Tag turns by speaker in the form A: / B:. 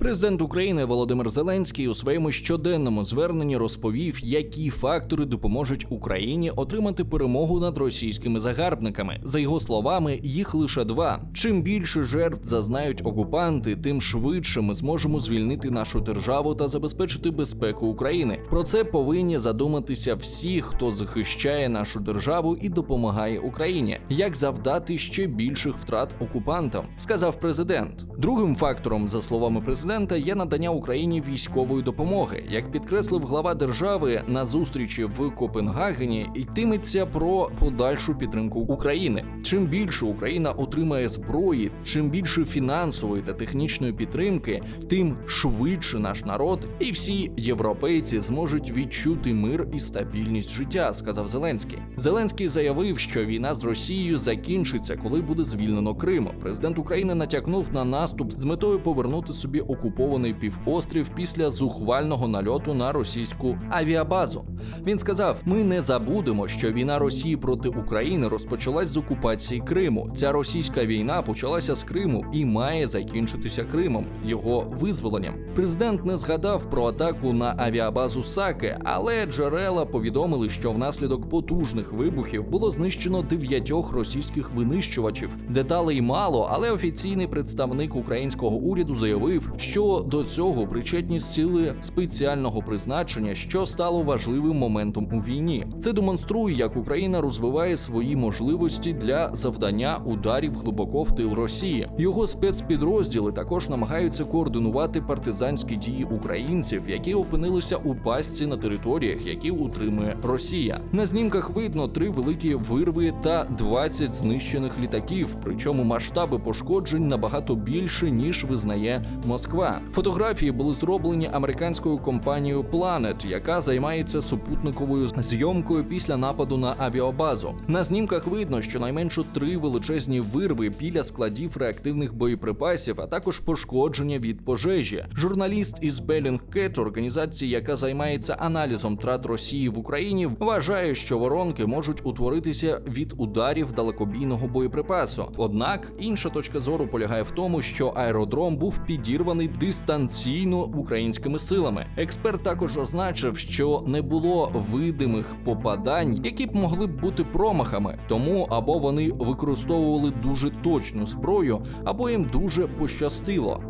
A: Президент України Володимир Зеленський у своєму щоденному зверненні розповів, які фактори допоможуть Україні отримати перемогу над російськими загарбниками. За його словами, їх лише два: чим більше жертв зазнають окупанти, тим швидше ми зможемо звільнити нашу державу та забезпечити безпеку України. Про це повинні задуматися всі, хто захищає нашу державу і допомагає Україні. Як завдати ще більших втрат окупантам, сказав президент. Другим фактором, за словами президента, є надання Україні військової допомоги. Як підкреслив глава держави на зустрічі в Копенгагені, йтиметься про подальшу підтримку України. Чим більше Україна отримає зброї, чим більше фінансової та технічної підтримки, тим швидше наш народ і всі європейці зможуть відчути мир і стабільність життя, сказав Зеленський. Зеленський заявив, що війна з Росією закінчиться, коли буде звільнено Крим. Президент України натякнув на наступ з метою повернути собі окупований півострів після зухвального нальоту на російську авіабазу. Він сказав: Ми не забудемо, що війна Росії проти України розпочалась з окупації Криму. Ця російська війна почалася з Криму і має закінчитися Кримом, його визволенням. Президент не згадав про атаку на авіабазу Саке, але джерела повідомили, що внаслідок потужних вибухів було знищено дев'ятьох російських винищувачів. Деталей мало, але офіційний представник українського уряду заявив, що до цього причетність сили спеціального призначення, що стало важливим моментом у війні. Це демонструє, як Україна розвиває свої можливості для завдання ударів глибоко в тил Росії. Його спецпідрозділи також намагаються координувати партизанські дії українців, які опинилися у пастці на територіях, які утримує Росія. На знімках видно три великі вирви та 20 знищених літаків. Причому масштаби пошкоджень набагато більше ніж визнає Москва. Фотографії були зроблені американською компанією Planet, яка займається супутниковою зйомкою після нападу на авіабазу. На знімках видно, що найменше три величезні вирви біля складів реактивних боєприпасів, а також пошкодження від пожежі. Журналіст із Bellingcat, організації, яка займається аналізом трат Росії в Україні, вважає, що воронки можуть утворитися від ударів далекобійного боєприпасу. Однак інша точка зору полягає в тому, що аеродром був підірваний дистанційно українськими силами. Експерт також зазначив, що не було видимих попадань, які б могли б бути промахами, тому або вони використовували дуже точну зброю, або їм дуже пощастило.